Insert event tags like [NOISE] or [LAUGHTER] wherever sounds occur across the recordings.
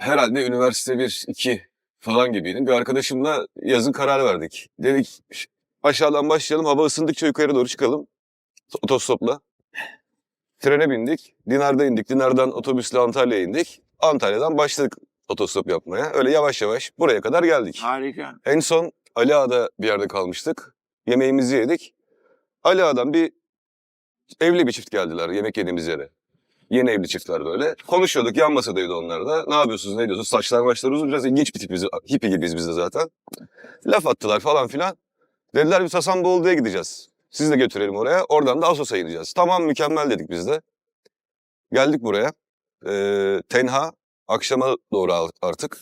herhalde üniversite 1, 2 falan gibiydim. Bir arkadaşımla yazın karar verdik. Dedik "Ş- aşağıdan başlayalım, hava ısındıkça yukarı doğru çıkalım. Otostopla. Trene bindik, Dinar'da indik. Dinar'dan otobüsle Antalya'ya indik. Antalya'dan başladık otostop yapmaya. Öyle yavaş yavaş buraya kadar geldik. Harika. En son Ali Ağa'da bir yerde kalmıştık. Yemeğimizi yedik. Ali Ağa'dan bir evli bir çift geldiler yemek yediğimiz yere. Yeni evli çiftler böyle. Konuşuyorduk yan masadaydı onlar da. Ne yapıyorsunuz ne ediyorsunuz? Saçlar maçlar uzun biraz ilginç bir tipiz. Hippie gibiyiz biz de zaten. Laf attılar falan filan. Dediler biz Hasan Boğuldu'ya gideceğiz. Sizi de götürelim oraya. Oradan da Asos'a ineceğiz. Tamam mükemmel dedik biz de. Geldik buraya. Ee, tenha akşama doğru artık.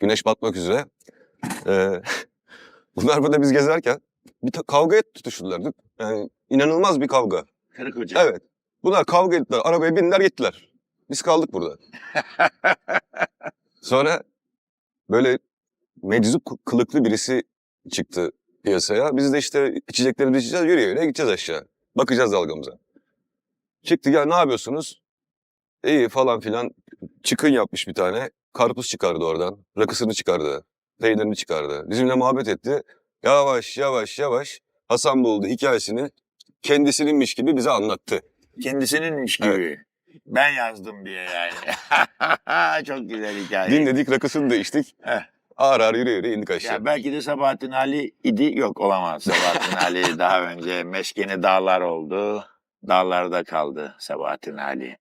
Güneş batmak üzere. Ee, [LAUGHS] bunlar burada biz gezerken bir kavgaya tutuştular. Yani inanılmaz bir kavga. Karı koca. Evet. Bunlar kavga ettiler. Arabaya bindiler gittiler. Biz kaldık burada. [LAUGHS] Sonra böyle meczup kı- kılıklı birisi çıktı piyasaya. Biz de işte içeceklerimizi içeceğiz. Yürüye yürüye gideceğiz aşağı. Bakacağız dalgamıza. Çıktı ya ne yapıyorsunuz? İyi falan filan. Çıkın yapmış bir tane. Karpuz çıkardı oradan. Rakısını çıkardı. Peynirini çıkardı. Bizimle muhabbet etti. Yavaş yavaş yavaş Hasan buldu hikayesini kendisininmiş gibi bize anlattı. Kendisinin iş gibi. Ben yazdım diye yani. [LAUGHS] Çok güzel hikaye. Dinledik rakısını da içtik. Heh. Ağır ağır yürü yürü indik aşağı. Ya belki de Sabahattin Ali idi. Yok olamaz. Sabahattin [LAUGHS] Ali daha önce meskeni dağlar oldu. Dağlarda kaldı Sabahattin Ali.